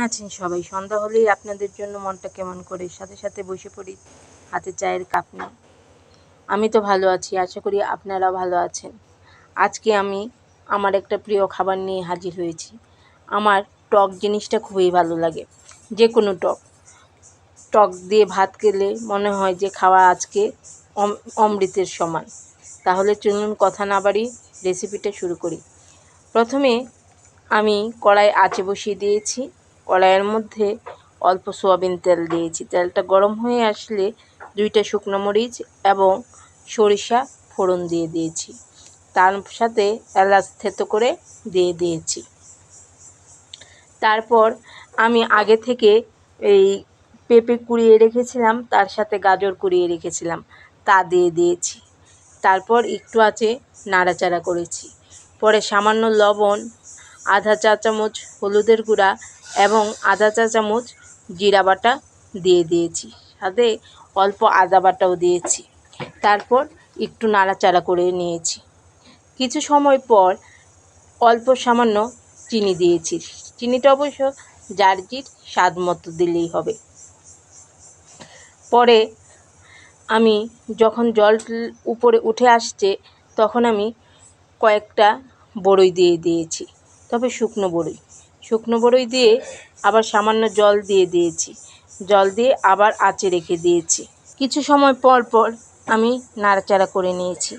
আছেন সবাই? সন্ধ্যা হলেই আপনাদের জন্য মনটা কেমন করে? সাথে সাথে বসে পড়ি, হাতে চায়ের কাপ নিয়ে। আমি তো ভালো আছি, আশা করি আপনারা ভালো আছেন। আজকে আমি আমার একটা প্রিয় খাবার নিয়ে হাজির হয়েছি। আমার টক জিনিসটা খুবই ভালো লাগে যে কোনো টক। টক দিয়ে ভাত খেলে মনে হয় যে খাওয়া আজকে অম- অমৃতের সমান। তাহলে চলুন কথা না বাড়ি রেসিপিটা শুরু করি। প্রথমে আমি কড়াই আঁচে বসিয়ে দিয়েছি। কড়াইয়ের মধ্যে অল্প সোয়াবিন তেল দিয়েছি। তেলটা গরম হয়ে আসলে দুইটা শুকনো মরিচ এবং সরিষা ফোড়ন দিয়ে দিয়েছি। তার সাথে এলাচ থেতো করে দিয়ে দিয়েছি। তারপর আমি আগে থেকে এই পেঁপে কুড়িয়ে রেখেছিলাম, তার সাথে গাজর কুড়িয়ে রেখেছিলাম, তা দিয়ে দিয়েছি। তারপর একটু আছে নাড়াচাড়া করেছি। পরে সামান্য লবণ, আধা চা চামচ হলুদের গুঁড়া এবং আধা চা চামচ, জিরা বাটা দিয়ে দিয়েছি। সাথে অল্প আদা বাটাও দিয়েছি। তারপর একটু নাড়াচাড়া করে নিয়েছি। কিছু সময় পর অল্প সামান্য চিনি দিয়েছি। চিনিটা অবশ্য যার জির স্বাদ মতো দিলেই হবে। পরে আমি যখন জল উপরে উঠে আসছে, তখন আমি কয়েকটা বড়ই দিয়ে দিয়েছি। তবে শুকনো বড়ই। শুকনো বড়ই দিয়ে আবার সামান্য জল দিয়ে দিয়েছি। জল দিয়ে আবার আঁচে রেখে দিয়েছি। কিছু সময় পর পর আমি নাড়াচাড়া করে নিয়েছি।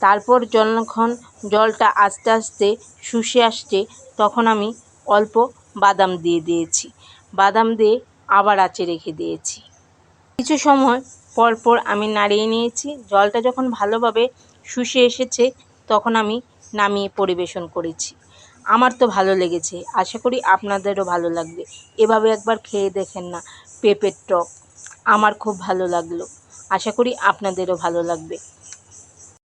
তারপর যখন জলটা আস্তে আস্তে শুষে আসছে, তখন আমি অল্প বাদাম দিয়ে দিয়েছি। বাদাম দিয়ে আবার আঁচে রেখে দিয়েছি। কিছু সময় পর পর আমি নাড়িয়ে নিয়েছি। জলটা যখন ভালোভাবে শুষে এসেছে, তখন আমি নামিয়ে পরিবেশন করেছি। আমার তো ভালো লেগেছে, আশা করি আপনাদেরও ভালো লাগবে। এভাবে একবার খেয়ে দেখেন না, পেঁপের টক। আমার খুব ভালো লাগল, আশা করি আপনাদেরও ভালো লাগবে।